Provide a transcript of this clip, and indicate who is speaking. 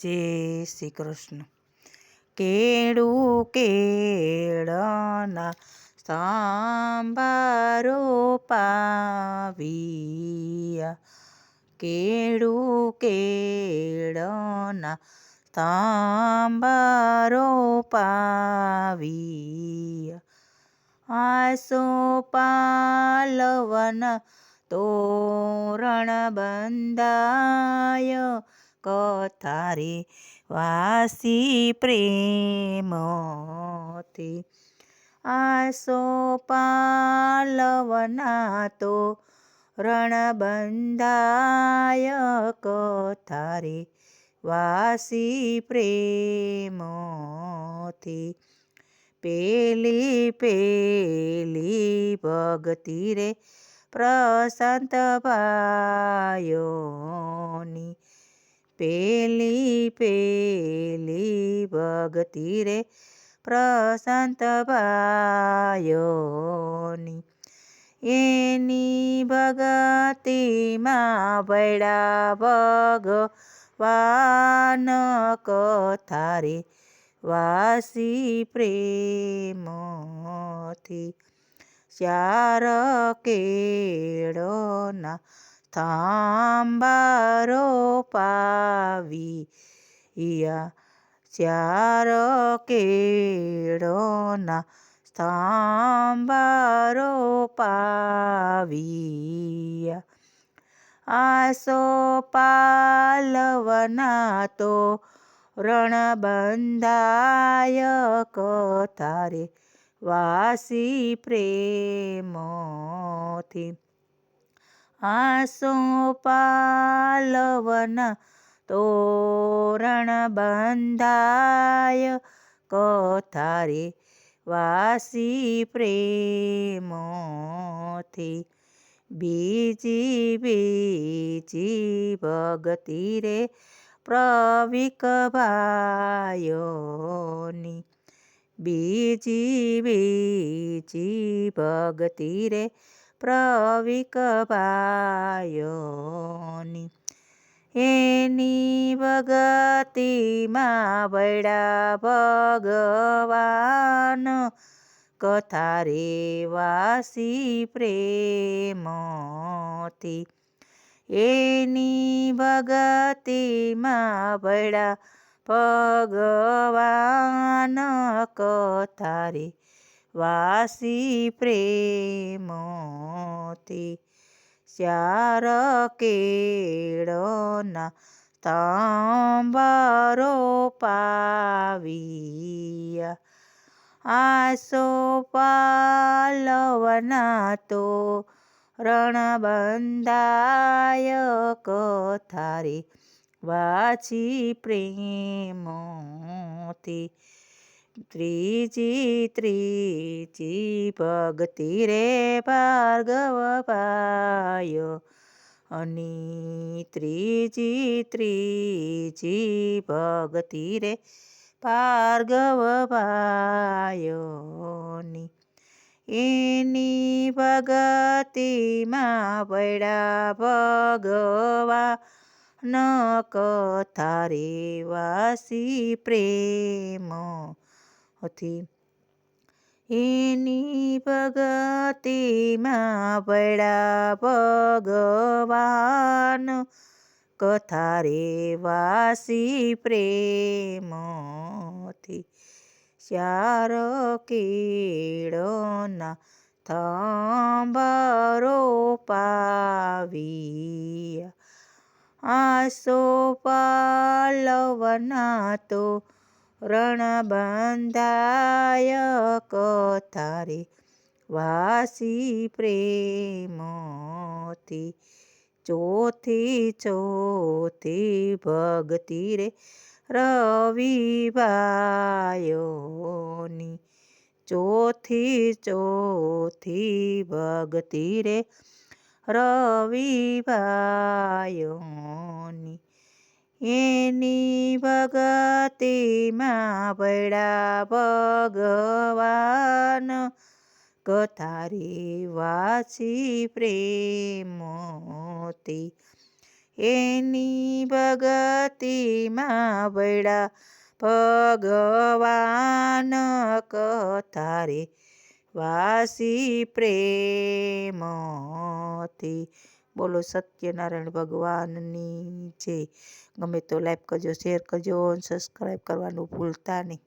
Speaker 1: જય શ્રી કૃષ્ણ. કેળું કેળના સાંભારો પાવિયા. કેળું કેળના સાંભારો પાવિયા. આસો પાલવન તોરણ બંધાય. કથારે વાસી પ્રેમથી આસો પાલવના તો રણબંધાય કથારે વાસી પ્રેમથી પેલી પેલી ભગતિ રે પ્રશાંત ભાયોની પેલી પેલી ભગતી રે પ્રશાંત ભાયોની. એની ભગતીમાં વૈડા ભગવાન કથા રે વાસી પ્રેમથી ચાર કેળના થાંબારો પાવિયા ચાર કેળના સ્થાંબારો પાવિયા. આસો પાલવના તો રણબંધાય કથારે વાસી પ્રેમથી. આસો પાલવન તોરણ બંધાય. કથારે વાસી પ્રેમથી બીજી બીજી ભગતિ રે પ્રવિક ભાયોની. બીજી બીજી ભગતિ રે પ્રવિક ભાયોની એની ભગતિમાં વૈડા ભગવાન કથા રે વાસી પ્રેમથી. એની ભગતિમાં વૈડા ભગવાન કથા રે વાસી પ્રેમથી ચાર કેળના તાંબારો પાવિયા આસો પાલવના તો રણબંધાય કથારી વાછી પ્રેમથી ત્રીજી ત્રીજી ભક્તિ રે ભાર્ગવ પાયો. અને ત્રીજી ત્રીજી ભક્તિ રે ભાર્ગવ પાયોની એની ભગતિમાં પડા ભગવા ન કથા વાસી પ્રેમ હતી. એની ભગતિમાં પડા ભગવાન, કથા રે વાસી પ્રેમથી ચાર કેળના થંભરો પાવિયા. આસો પાલવના તો રણબંધાય કથા રે વાસી પ્રેમથી. ચોથી ચોથી ભક્તિ રે રવિભાયોની ચોથી ચોથી ભક્તિ રે રવિભાયોની એની ભગતિમાં પડ્યા ભગવાન. કથારી વાસી પ્રેમોતી એની ભગતિમાં પડ્યા ભગવાન. કથારી વાસી પ્રેમથી બોલો સત્યનારાયણ ભગવાનની જય. ગમે તો લાઈક કરજો શેર કરજો સબસ્ક્રાઈબ કરવાનું ભૂલતા નહીં.